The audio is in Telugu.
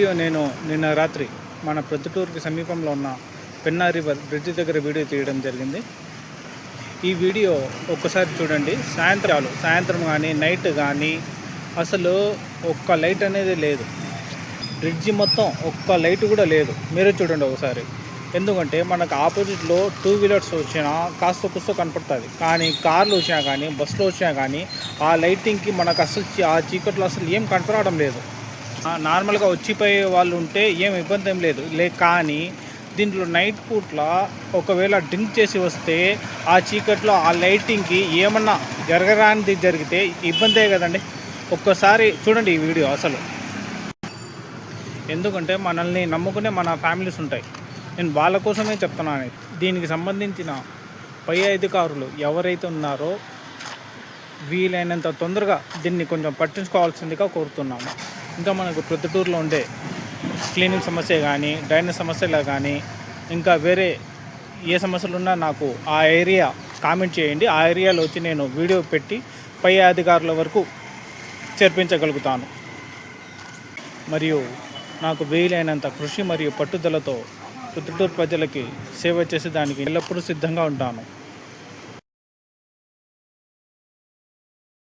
వీడియో నేను నిన్న రాత్రి మన ప్రొద్దుటూరుకి సమీపంలో ఉన్న పెన్నా రివర్ బ్రిడ్జ్ దగ్గర వీడియో తీయడం జరిగింది. ఈ వీడియో ఒక్కసారి చూడండి. సాయంత్రాలు సాయంత్రం కానీ నైట్ కానీ అసలు ఒక్క లైట్ అనేది లేదు. బ్రిడ్జి మొత్తం ఒక్క లైట్ కూడా లేదు. మీరే చూడండి ఒకసారి. ఎందుకంటే మనకు ఆపోజిట్లో టూ వీలర్స్ వచ్చినా కాస్త కుస్త కనపడుతుంది. కానీ కార్లు వచ్చినా కానీ బస్సులు వచ్చినా కానీ ఆ లైటింగ్కి మనకు అసలు ఆ చీకట్లో అసలు ఏం కనపడడం లేదు. నార్మల్గా వచ్చిపోయే వాళ్ళు ఉంటే ఏం ఇబ్బంది ఏం లేదు. లే కానీ దీంట్లో నైట్ పూట్ల ఒకవేళ డ్రింక్ చేసి వస్తే ఆ చీకట్లో ఆ లైటింగ్కి ఏమన్నా జరగరానిది జరిగితే ఇబ్బందే కదండి. ఒక్కసారి చూడండి ఈ వీడియో అసలు. ఎందుకంటే మనల్ని నమ్ముకునే మన ఫ్యామిలీస్ ఉంటాయి. నేను వాళ్ళ కోసమే చెప్తున్నాను. దీనికి సంబంధించిన పై అధికారులు ఎవరైతే ఉన్నారో వీలైనంత తొందరగా దీన్ని కొంచెం పట్టించుకోవాల్సిందిగా కోరుతున్నాము. ఇంకా మనకు ప్రొద్దుటూరులో ఉండే క్లీనింగ్ సమస్య కానీ డ్రైనేజ్ సమస్యలు కానీ ఇంకా వేరే ఏ సమస్యలు ఉన్నా నాకు ఆ ఏరియా కామెంట్ చేయండి. ఆ ఏరియాలో వచ్చి నేను వీడియో పెట్టి పై అధికారుల వరకు చేర్పించగలుగుతాను. మరియు నాకు వీలైనంత కృషి మరియు పట్టుదలతో ప్రొద్దుటూరు ప్రజలకి సేవ చేసే దానికి ఎల్లప్పుడూ సిద్ధంగా ఉంటాను.